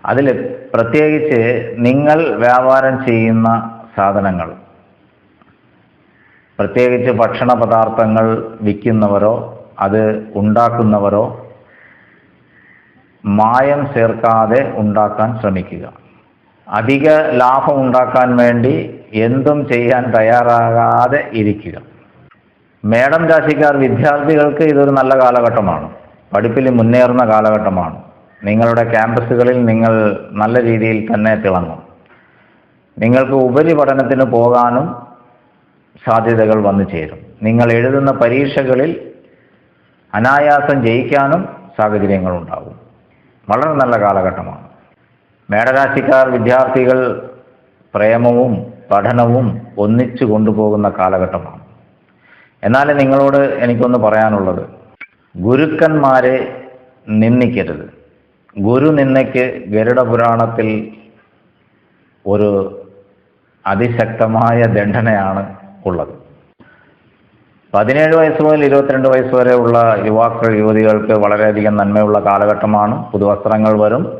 അതിൽ പ്രത്യേകിച്ച് നിങ്ങൾ വ്യാപാരം ചെയ്യുന്ന സാധനങ്ങൾ. പ്രത്യേകിച്ച് ഭക്ഷണ പദാർത്ഥങ്ങൾ വിൽക്കുന്നവരോ അത് ഉണ്ടാക്കുന്നവരോ മായം ചേർക്കാതെ ഉണ്ടാക്കാൻ ശ്രമിക്കുക. അധിക ലാഭം ഉണ്ടാക്കാൻ വേണ്ടി എന്തും ചെയ്യാൻ തയ്യാറാകാതെ ഇരിക്കുക. മേഡം രാശിക്കാർ വിദ്യാർത്ഥികൾക്ക് ഇതൊരു നല്ല കാലഘട്ടമാണ്. പഠിപ്പിൽ മുന്നേറുന്ന കാലഘട്ടമാണ്. നിങ്ങളുടെ ക്യാമ്പസുകളിൽ നിങ്ങൾ നല്ല രീതിയിൽ തന്നെ തിളങ്ങും. നിങ്ങൾക്ക് ഉപരിപഠനത്തിന് പോകാനും സാധ്യതകൾ വന്നു ചേരും. നിങ്ങൾ എഴുതുന്ന പരീക്ഷകളിൽ അനായാസം ജയിക്കാനും സാഹചര്യങ്ങളുണ്ടാകും വളരെ നല്ല കാലഘട്ടമാണ്. മേടരാശിക്കാർ വിദ്യാർത്ഥികൾ പ്രേമവും പഠനവും ഒന്നിച്ചു കൊണ്ടുപോകുന്ന കാലഘട്ടമാണ്. എന്നാൽ നിങ്ങളോട് എനിക്കൊന്ന് പറയാനുള്ളത്. ഗുരുക്കന്മാരെ നിന്ദിക്കരുത്. ഗുരു നിന്നയ്ക്ക് ഗരുഡ പുരാണത്തിൽ ഒരു അതിശക്തമായ ദണ്ഡനയാണ് ഉള്ളത്. പതിനേഴ് വയസ്സ് മുതൽ ഇരുപത്തിരണ്ട് വയസ്സ് വരെയുള്ള യുവാക്കൾ യുവതികൾക്ക് വളരെയധികം നന്മയുള്ള കാലഘട്ടമാണ്. പുതുവസ്ത്രങ്ങൾ വരും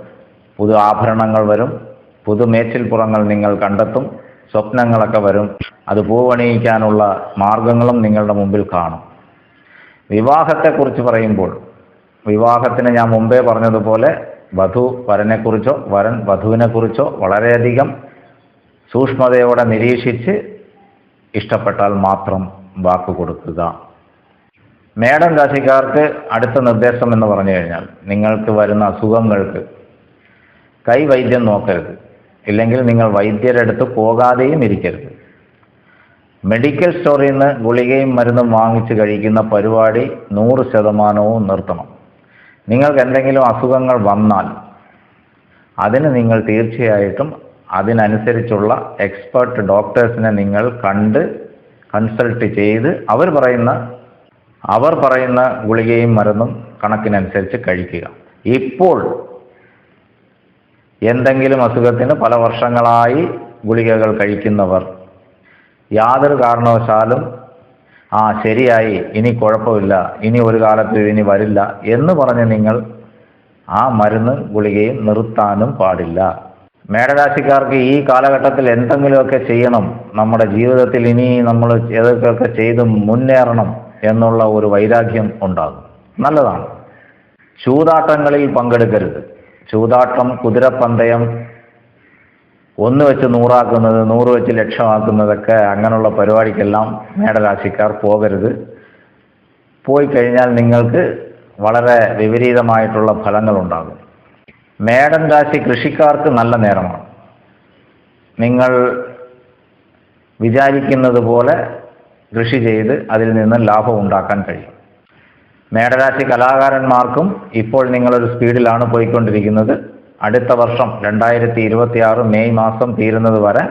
പുതു ആഭരണങ്ങൾ വരും പുതു മേച്ചിൽപ്പുറങ്ങൾ നിങ്ങൾ കണ്ടെത്തും സ്വപ്നങ്ങളൊക്കെ വരും. അത് പൂവണിയിക്കാനുള്ള മാർഗങ്ങളും നിങ്ങളുടെ മുമ്പിൽ കാണും. വിവാഹത്തെക്കുറിച്ച് പറയുമ്പോൾ വിവാഹത്തിന് ഞാൻ മുമ്പേ പറഞ്ഞതുപോലെ വധു വരനെക്കുറിച്ചോ വരൻ വധുവിനെക്കുറിച്ചോ വളരെയധികം സൂക്ഷ്മതയോടെ നിരീക്ഷിച്ച് ഇഷ്ടപ്പെട്ടാൽ മാത്രം വാക്ക് കൊടുക്കുക. മേടം രാശിക്കാർക്ക് അടുത്ത നിർദ്ദേശം എന്ന് പറഞ്ഞു കഴിഞ്ഞാൽ നിങ്ങൾക്ക് വരുന്ന അസുഖങ്ങൾക്ക് കൈവൈദ്യം നോക്കരുത്. ഇല്ലെങ്കിൽ നിങ്ങൾ വൈദ്യരെടുത്ത് പോകാതെയും ഇരിക്കരുത്. മെഡിക്കൽ സ്റ്റോറിൽ നിന്ന് ഗുളികയും മരുന്നും വാങ്ങിച്ച് കഴിക്കുന്ന പരിപാടി നൂറ് ശതമാനവും നിർത്തണം. നിങ്ങൾക്ക് എന്തെങ്കിലും അസുഖങ്ങൾ വന്നാൽ അതിന് നിങ്ങൾ തീർച്ചയായിട്ടും അതിനനുസരിച്ചുള്ള എക്സ്പേർട്ട് ഡോക്ടേഴ്സിനെ നിങ്ങൾ കണ്ട് കൺസൾട്ട് ചെയ്ത് അവർ പറയുന്ന അവർ പറയുന്ന ഗുളികയും മരുന്നും കണക്കിനനുസരിച്ച് കഴിക്കുക. ഇപ്പോൾ എന്തെങ്കിലും അസുഖത്തിന് പല വർഷങ്ങളായി ഗുളികകൾ കഴിക്കുന്നവർ യാതൊരു കാരണവശാലും ആ ശരിയായി ഇനി കുഴപ്പമില്ല ഇനി ഒരു കാലത്ത് ഇനി വരില്ല എന്ന് പറഞ്ഞ് നിങ്ങൾ ആ മരുന്ന് ഗുളികയും നിർത്താനും പാടില്ല. മേടരാശിക്കാർക്ക് ഈ കാലഘട്ടത്തിൽ എന്തെങ്കിലുമൊക്കെ ചെയ്യണം. നമ്മുടെ ജീവിതത്തിൽ ഇനി നമ്മൾ ഏതൊക്കെയൊക്കെ ചെയ്ത് മുന്നേറണം എന്നുള്ള ഒരു വൈരാഗ്യം ഉണ്ടാകും. നല്ലതാണ്. ചൂതാട്ടങ്ങളിൽ പങ്കെടുക്കരുത്. ചൂതാട്ടം കുതിരപ്പന്തയം ഒന്ന് വെച്ച് നൂറാക്കുന്നത് നൂറ് വെച്ച് ലക്ഷമാക്കുന്നതൊക്കെ അങ്ങനെയുള്ള പരിപാടിക്കെല്ലാം മേടരാശിക്കാർ പോകരുത്. പോയി കഴിഞ്ഞാൽ നിങ്ങൾക്ക് വളരെ വിപരീതമായിട്ടുള്ള ഫലങ്ങളുണ്ടാകും. മേടൻ രാശി കൃഷിക്കാർക്ക് നല്ല നേരമാണ്. നിങ്ങൾ വിചാരിക്കുന്നത് പോലെ കൃഷി ചെയ്ത് അതിൽ നിന്ന് ലാഭം ഉണ്ടാക്കാൻ കഴിയും. മേടരാശി കലാകാരന്മാർക്കും ഇപ്പോൾ നിങ്ങളൊരു സ്പീഡിലാണ് പോയിക്കൊണ്ടിരിക്കുന്നത്. അടുത്ത വർഷം രണ്ടായിരത്തി ഇരുപത്തി ആറ് മെയ് മാസം തീരുന്നത് വരെ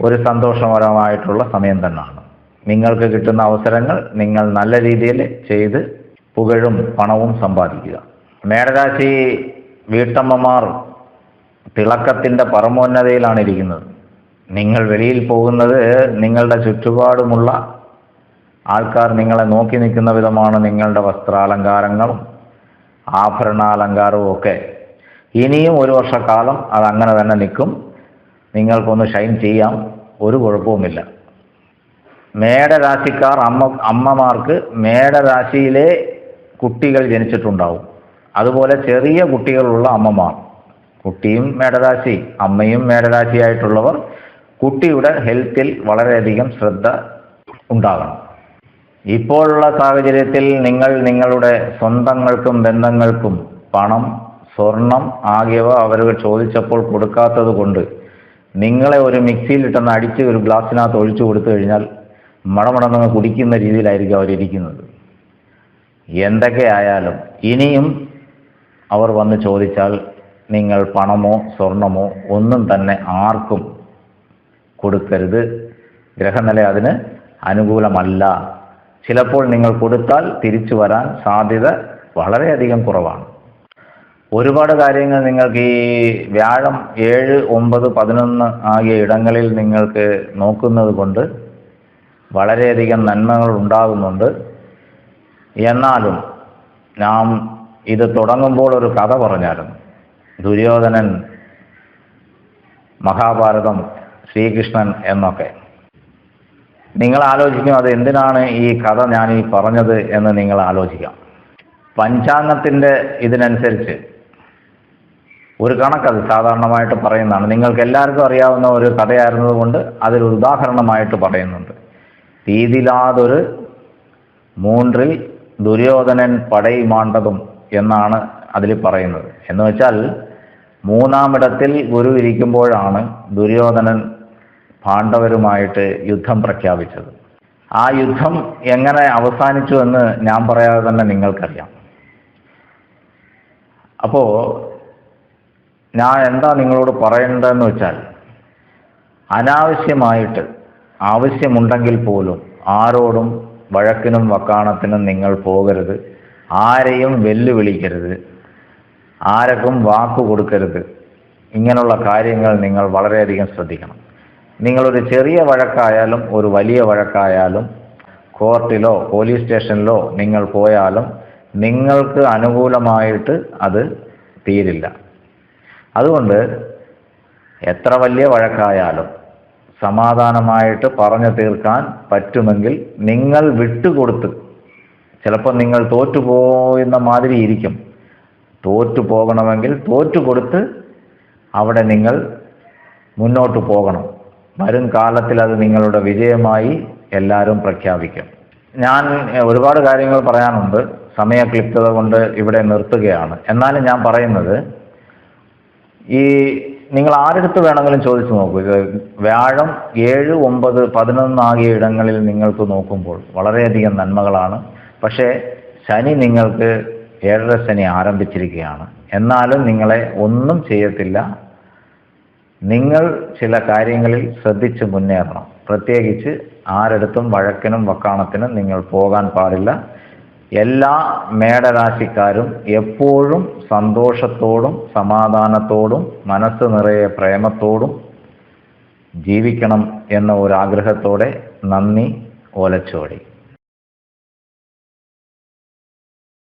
ഒരു സന്തോഷകരമായിട്ടുള്ള സമയം തന്നെയാണ്. നിങ്ങൾക്ക് കിട്ടുന്ന അവസരങ്ങൾ നിങ്ങൾ നല്ല രീതിയിൽ ചെയ്ത് പുകഴും പണവും സമ്പാദിക്കുക. മേടരാശി വീട്ടമ്മമാർ തിളക്കത്തിന്റെ പരമോന്നതയിലാണ് ഇരിക്കുന്നത് നിങ്ങൾ വെളിയിൽ പോകുന്നത് നിങ്ങളുടെ ചുറ്റുപാടുമുള്ള ആൾക്കാർ നിങ്ങളെ നോക്കി നിൽക്കുന്ന വിധമാണ് നിങ്ങളുടെ വസ്ത്രാലങ്കാരങ്ങളും ആഭരണാലങ്കാരവും ഒക്കെ. ഇനിയും ഒരു വർഷക്കാലം അത് അങ്ങനെ തന്നെ നിൽക്കും. നിങ്ങൾക്കൊന്ന് ഷൈൻ ചെയ്യാം. ഒരു കുഴപ്പവുമില്ല. മേടരാശിക്കാർ അമ്മ അമ്മമാർക്ക് മേടരാശിയിലെ കുട്ടികൾ ജനിച്ചിട്ടുണ്ടാവും. അതുപോലെ ചെറിയ കുട്ടികളുള്ള അമ്മമാർ. കുട്ടിയും മേടരാശി അമ്മയും മേടരാശിയായിട്ടുള്ളവർ കുട്ടിയുടെ ഹെൽത്തിൽ വളരെയധികം ശ്രദ്ധ ഉണ്ടാകണം. ഇപ്പോഴുള്ള സാഹചര്യത്തിൽ നിങ്ങൾ നിങ്ങളുടെ സ്വന്തങ്ങൾക്കും ബന്ധങ്ങൾക്കും പണം സ്വർണം ആകിയവ അവർ ചോദിച്ചപ്പോൾ കൊടുക്കാത്തത് കൊണ്ട് നിങ്ങളെ ഒരു മിക്സിയിലിട്ടെന്ന് അടിച്ച് ഒരു ഗ്ലാസ്സിനകത്ത് ഒഴിച്ചു കൊടുത്തു കഴിഞ്ഞാൽ മടമടന്ന് കുടിക്കുന്ന രീതിയിലായിരിക്കും അവരിയ്ക്കുന്നത് എന്തൊക്കെ ആയാലും ഇനിയും അവർ വന്ന് ചോദിച്ചാൽ നിങ്ങൾ പണമോ സ്വർണമോ ഒന്നും തന്നെ ആർക്കും കൊടുക്കരുത്. ഗ്രഹനില അതിന് അനുകൂലമല്ല. ചിലപ്പോൾ നിങ്ങൾ കൊടുത്താൽ തിരിച്ചു വരാൻ സാധ്യത വളരെയധികം കുറവാണ്. ഒരുപാട് കാര്യങ്ങൾ നിങ്ങൾക്ക് ഈ വ്യാഴം ഏഴ് ഒമ്പത് പതിനൊന്ന് ആകിയ ഇടങ്ങളിൽ നിങ്ങൾക്ക് നോക്കുന്നത് കൊണ്ട് വളരെയധികം നന്മകൾ ഉണ്ടാകുന്നുണ്ട്. എന്നാലും നാം ഇത് തുടങ്ങുമ്പോൾ ഒരു കഥ പറഞ്ഞായിരുന്നു. ദുര്യോധനൻ മഹാഭാരതം ശ്രീകൃഷ്ണൻ എന്നൊക്കെ. നിങ്ങൾ ആലോചിക്കും അത് എന്തിനാണ് ഈ കഥ ഞാൻ ഈ പറഞ്ഞത് എന്ന് നിങ്ങൾ ആലോചിക്കാം. പഞ്ചാംഗത്തിന്റെ ഇതിനനുസരിച്ച് ഒരു കണക്കത് സാധാരണമായിട്ട് പറയുന്നതാണ്. നിങ്ങൾക്ക് എല്ലാവർക്കും അറിയാവുന്ന ഒരു കഥയായിരുന്നതുകൊണ്ട് അതൊരു ഉദാഹരണമായിട്ട് പറയുന്നുണ്ട്. തീതിലാതൊരു മൂന്നിൽ ദുര്യോധനൻ പടൈ മാണ്ടതും എന്നാണ് അതിൽ പറയുന്നത്. എന്ന് വെച്ചാൽ മൂന്നാമിടത്തിൽ ഗുരു ഇരിക്കുമ്പോഴാണ് ദുര്യോധനൻ പാണ്ഡവരുമായിട്ട് യുദ്ധം പ്രഖ്യാപിച്ചത്. ആ യുദ്ധം എങ്ങനെ അവസാനിച്ചു എന്ന് ഞാൻ പറയാതെ തന്നെ നിങ്ങൾക്കറിയാം. അപ്പോൾ ഞാൻ എന്താ നിങ്ങളോട് പറയേണ്ടതെന്ന് വെച്ചാൽ അനാവശ്യമായിട്ട് ആവശ്യമുണ്ടെങ്കിൽ പോലും ആരോടും വഴക്കിനും വക്കാണത്തിനും നിങ്ങൾ പോകരുത്. ആരെയും വെല്ലുവിളിക്കരുത്. ആരക്കും വാക്ക് കൊടുക്കരുത്. ഇങ്ങനെയുള്ള കാര്യങ്ങൾ നിങ്ങൾ വളരെയധികം ശ്രദ്ധിക്കണം. നിങ്ങളൊരു ചെറിയ വഴക്കായാലും ഒരു വലിയ വഴക്കായാലും കോർട്ടിലോ പോലീസ് സ്റ്റേഷനിലോ നിങ്ങൾ പോയാലും നിങ്ങൾക്ക് അനുകൂലമായിട്ട് അത് തീരില്ല. അതുകൊണ്ട് എത്ര വലിയ വഴക്കായാലും സമാധാനമായിട്ട് പറഞ്ഞു തീർക്കാൻ പറ്റുമെങ്കിൽ നിങ്ങൾ വിട്ടുകൊടുത്ത് ചിലപ്പോൾ നിങ്ങൾ തോറ്റുപോകുന്ന മാതിരി ഇരിക്കും. തോറ്റു പോകണമെങ്കിൽ തോറ്റു കൊടുത്ത് അവിടെ നിങ്ങൾ മുന്നോട്ട് പോകണം. വരും കാലത്തിൽ അത് നിങ്ങളുടെ വിജയമായി എല്ലാവരും പ്രഖ്യാപിക്കും. ഞാൻ ഒരുപാട് കാര്യങ്ങൾ പറയാനുണ്ട്. സമയക്ലിപ്തത കൊണ്ട് ഇവിടെ നിർത്തുകയാണ്. എന്നാലും ഞാൻ പറയുന്നത് ഈ നിങ്ങൾ ആരെടുത്ത് വേണമെങ്കിലും ചോദിച്ചു നോക്കൂ. ഇത് വ്യാഴം ഏഴ് ഒമ്പത് പതിനൊന്ന് ആകിയ ഇടങ്ങളിൽ നിങ്ങൾക്ക് നോക്കുമ്പോൾ വളരെയധികം നന്മകളാണ്. പക്ഷേ ശനി നിങ്ങൾക്ക് ഏഴര ശനി ആരംഭിച്ചിരിക്കുകയാണ്. എന്നാലും നിങ്ങളെ ഒന്നും ചെയ്യത്തില്ല. നിങ്ങൾ ചില കാര്യങ്ങളിൽ ശ്രദ്ധിച്ച് മുന്നേറണം. പ്രത്യേകിച്ച് ആരെടുത്തും വഴക്കിനും വക്കാണത്തിനും നിങ്ങൾ പോകാൻ പാടില്ല. എല്ലാ മേടരാശിക്കാരും എപ്പോഴും സന്തോഷത്തോടും സമാധാനത്തോടും മനസ്സ് നിറയെ പ്രേമത്തോടും ജീവിക്കണം എന്ന ഒരാഗ്രഹത്തോടെ നന്ദി ഓലച്ചോടി.